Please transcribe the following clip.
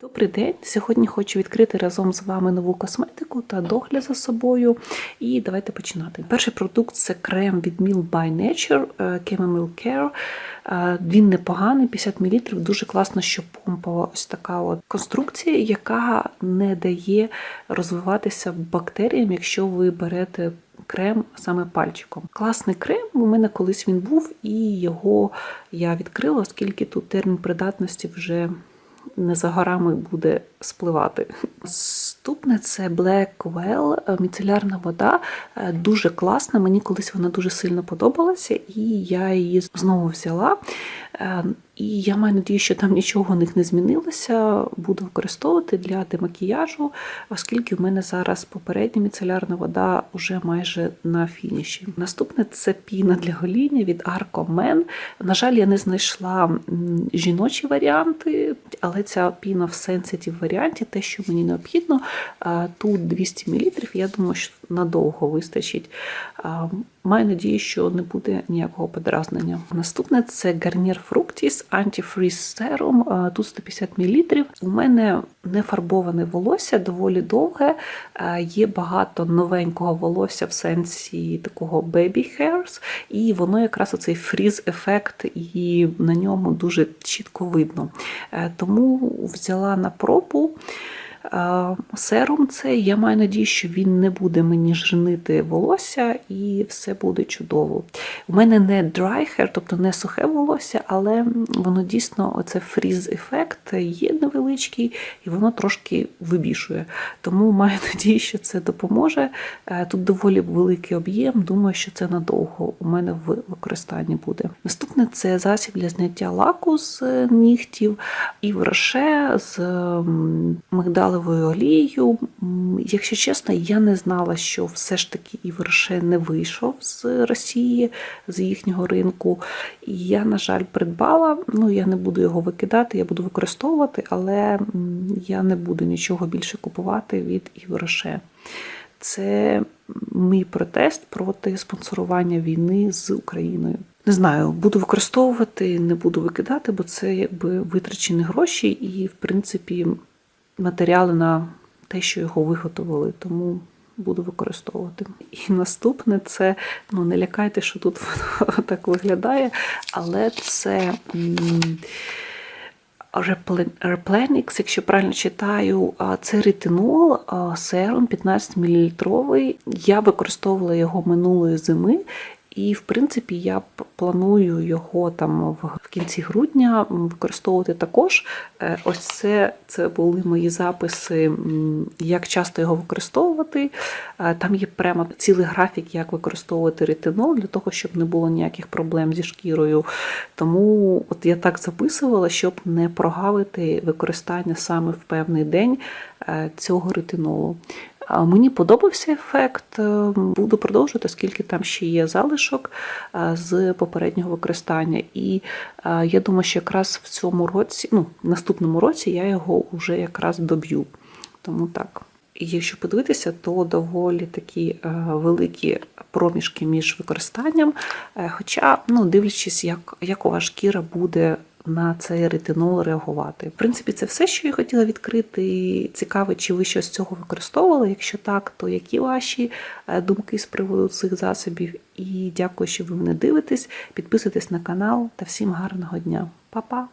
Добрий день! Сьогодні хочу відкрити разом з вами нову косметику та догляд за собою. І давайте починати. Перший продукт це крем від Mill by Nature е, Chamomile Care. Е, Він непоганий, 50 мл, дуже класно, що помпова ось така от конструкція, яка не дає розвиватися бактеріям, якщо ви берете крем саме пальчиком. Класний крем, у мене колись він був, і його я відкрила, оскільки тут термін придатності вже не за горами буде спливати. Наступне це Black Well, е, міцелярна вода. Е, Дуже класна. Мені колись вона дуже сильно подобалася, і я її знову взяла. І я маю надію, що там нічого у них не змінилося. Буду використовувати для демакіяжу, оскільки в мене зараз попередня міцелярна вода вже майже на фініші. Наступне це піна для гоління від Arco Men. На жаль, я не знайшла жіночі варіанти, але ця піна в sensitive варіанті, те, що мені необхідно. Тут 200 мл, я думаю, що надовго вистачить. Маю надію, що не буде ніякого подразнення. Наступне це Garnier Fructis Antifreeze Serum, тут 150 мл. У мене не фарбоване волосся, доволі довге. Є багато новенького волосся в сенсі такого baby hairs, і воно якраз оцей фріз-ефект, і на ньому дуже чітко видно. Е, Тому взяла на пробу. Е, Серум цей, я маю надію, що він не буде мені жирнити волосся і все буде чудово. У мене не dry hair, тобто не сухе волосся, але воно дійсно оце фріз-ефект є невеличкий і воно трошки вибішує. Тому маю надію, що це допоможе. Е, Тут доволі великий об'єм, думаю, що це надовго у мене в використанні буде. Наступне це засіб для зняття лаку з нігтів і вроше з м, мигдалевою олією. Якщо чесно, я не знала, що все ж таки і вроше не вийшов з Росії, з їхнього ринку. І я, на жаль, придбала. Ну, я не буду його викидати, я буду використовувати, але я не буду нічого більше купувати від Івроше. Це мій протест проти спонсорування війни з Україною. Не знаю, буду використовувати, не буду викидати, бо це якби витрачені гроші і, в принципі, матеріали на те, що його виготовили. Тому буду використовувати. І наступне це ну не лякайте, що тут воно так виглядає, але це. Replenix, якщо правильно читаю, це ретинол, серум 15 мл. Я використовувала його минулої зими. І, в принципі, я планую його там в кінці грудня використовувати також. Е, Ось це, це були мої записи, як часто його використовувати. Е, Там є прямо цілий графік, як використовувати ретинол для того, щоб не було ніяких проблем зі шкірою. Тому от я так записувала, щоб не прогавити використання саме в певний день е, цього ретинолу. Мені подобався ефект. е, Буду продовжувати, оскільки там ще є залишок е, з попереднього використання. І е, я думаю, що якраз в цьому році, ну, в наступному році я його вже якраз доб'ю. Тому так. І якщо подивитися, то доволі такі великі проміжки між використанням. Хоча, ну, дивлячись, як, як у вас шкіра буде на цей ретинол реагувати. В принципі, це все, що я хотіла відкрити. Цікаво, чи ви щось з цього використовували. Якщо так, то які ваші е, думки з приводу цих засобів? І дякую, що ви мене дивитесь. Підписуйтесь на канал та всім гарного дня. Па-па!